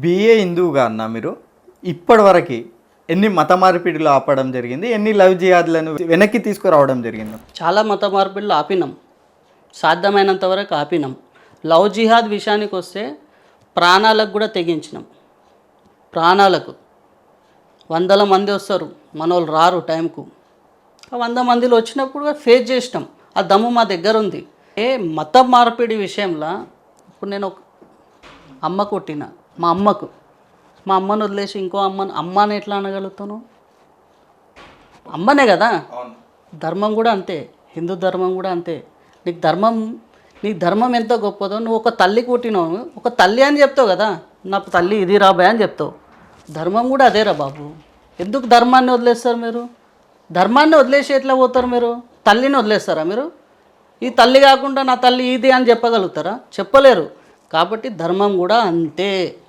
BA హిందువుగా అన్న మీరు ఇప్పటివరకు ఎన్ని మత మార్పిడిలు ఆపడం జరిగింది ఎన్ని లవ్ జియాదులను వెనక్కి తీసుకురావడం జరిగింది? చాలా మత మార్పిడిలు ఆపినాం. సాధ్యమైనంత వరకు ఆపినాం. లవ్ జిహాద్ విషయానికి వస్తే ప్రాణాలకు కూడా తెగించినాం. ప్రాణాలకు. వందల మంది వస్తారు మన వాళ్ళు రారు టైంకు. వంద మందిలో వచ్చినప్పుడు కూడా ఫేస్ చేసినాం. ఆ దమ్ము మా దగ్గర ఉంది. ఏ మత మార్పిడి విషయంలో ఇప్పుడు నేను ఒక అమ్మ కొట్టిన. మా అమ్మకు. మా అమ్మను వదిలేసి ఇంకో అమ్మను అమ్మని ఎట్లా అనగలుగుతాను? అమ్మనే కదా? ధర్మం కూడా అంతే. హిందూ ధర్మం కూడా అంతే. నీకు ధర్మం నీ ధర్మం ఎంత గొప్పదో నువ్వు ఒక తల్లి కొట్టినావు ఒక తల్లి అని చెప్తావు కదా? నా తల్లి ఇది రాబాయ్ అని చెప్తావు. ధర్మం కూడా అదేరా బాబు. ఎందుకు ధర్మాన్ని వదిలేస్తారు మీరు? ధర్మాన్ని వదిలేసి ఎట్లా పోతారు మీరు? తల్లిని వదిలేస్తారా మీరు? ఈ తల్లి కాకుండా నా తల్లి ఇది అని చెప్పగలుగుతారా? చెప్పలేరు. కాబట్టి ధర్మం కూడా అంతే.